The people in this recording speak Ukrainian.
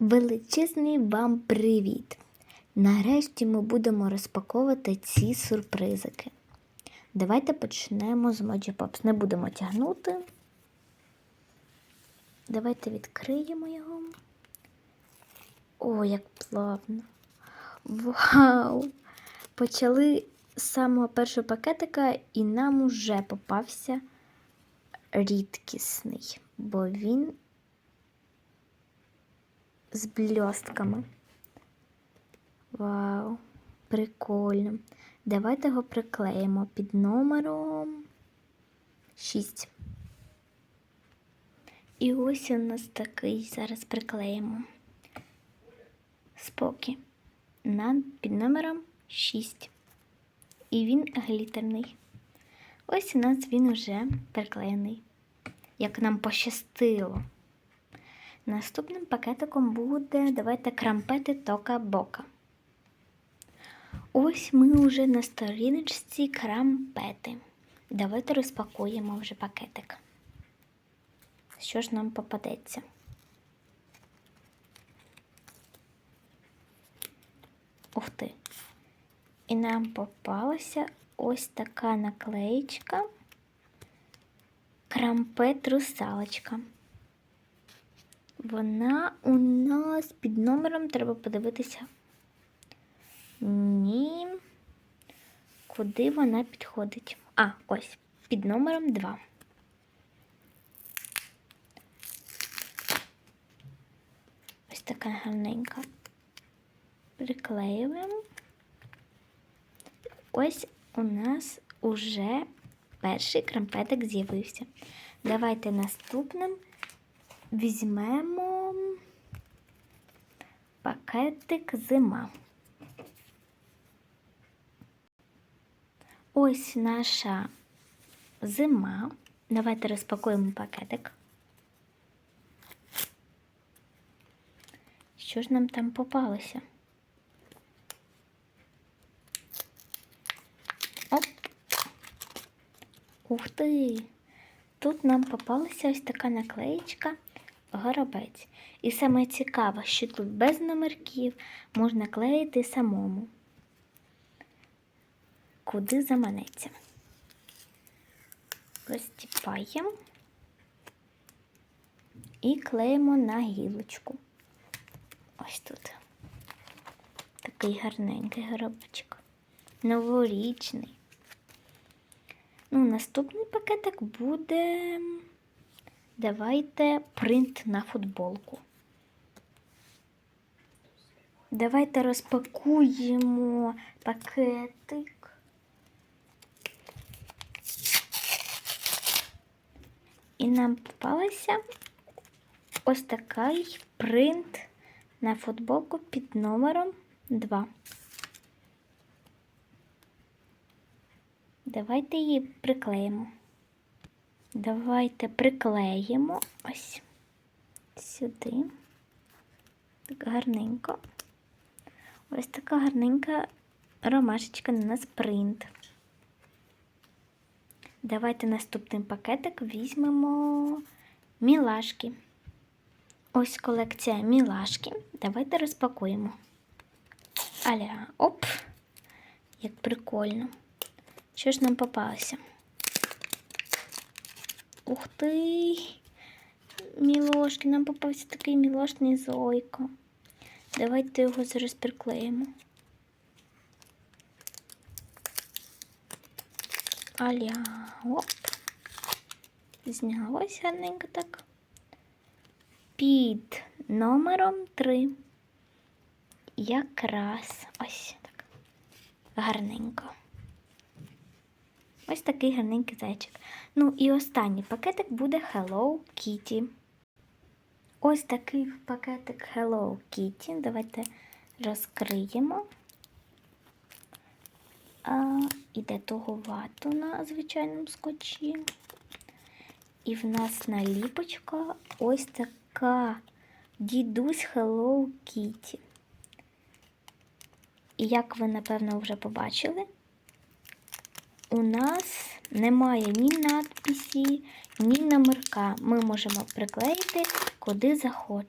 Величезний вам привіт! Нарешті ми будемо розпаковувати ці сюрпризики. Давайте почнемо з Моджі Попс. Не будемо тягнути. Давайте відкриємо його. О, як плавно! Вау! Почали з самого першого пакетика, і нам уже попався рідкісний, бо він з блістками. Вау, прикольно. Давайте його приклеїмо під номером 6. І ось у нас такий зараз приклеїмо. Спокі. Під номером 6. І він глітерний. Ось у нас він уже приклеєний. Як нам пощастило. Наступним пакетиком буде давайте крампети тока бока. Ось ми вже на сторіночці крампети. Давайте розпакуємо вже пакетик. Що ж нам попадеться? Ух ти! І нам попалася ось така наклеєчка. Крампет русалочка. Вона у нас під номером треба подивитися. Ні. Куди вона підходить? А, ось, під номером 2. Ось така гарненька. Приклеюємо. Ось у нас уже перший крампетик з'явився. Давайте наступним візьмемо пакетик зима. Ось наша зима. Давайте розпакуємо пакетик. Що ж нам там попалося? Оп! Ух ти! Тут нам попалася ось така наклеєчка горобець. І саме цікаве, що тут без номерків можна клеїти самому. Куди заманеться. Розтіпаємо і клеїмо на гілочку. Ось тут. Такий гарненький горобчик. Новорічний. Ну, наступний пакетик буде. Давайте принт на футболку. Давайте розпакуємо пакетик. І нам попалася ось такий принт на футболку під номером 2. Давайте її приклеїмо. Давайте приклеїмо ось сюди. Так гарненько. Ось така гарненька ромашечка на нас принт. Давайте наступний пакетик візьмемо мілашки. Ось колекція мілашки. Давайте розпакуємо. Аля, оп! Як прикольно. Що ж нам попалося? Ух ти! Мілошки, нам попався такий мілошний зойко. Давайте його зараз приклеїмо. Аля, оп. Знялось гарненько так. Під номером 3. Якраз ось так. Гарненько. Ось такий гарненький зайчик. Ну і останній пакетик буде Hello Kitty. Ось такий пакетик Hello Kitty. Давайте розкриємо. А, Іде тугувато на звичайному скотчі. І в нас наліпочка ось така дідусь Hello Kitty. І як ви, напевно, вже побачили, у нас немає ні надписі, ні номерка. Ми можемо приклеїти куди захочемо.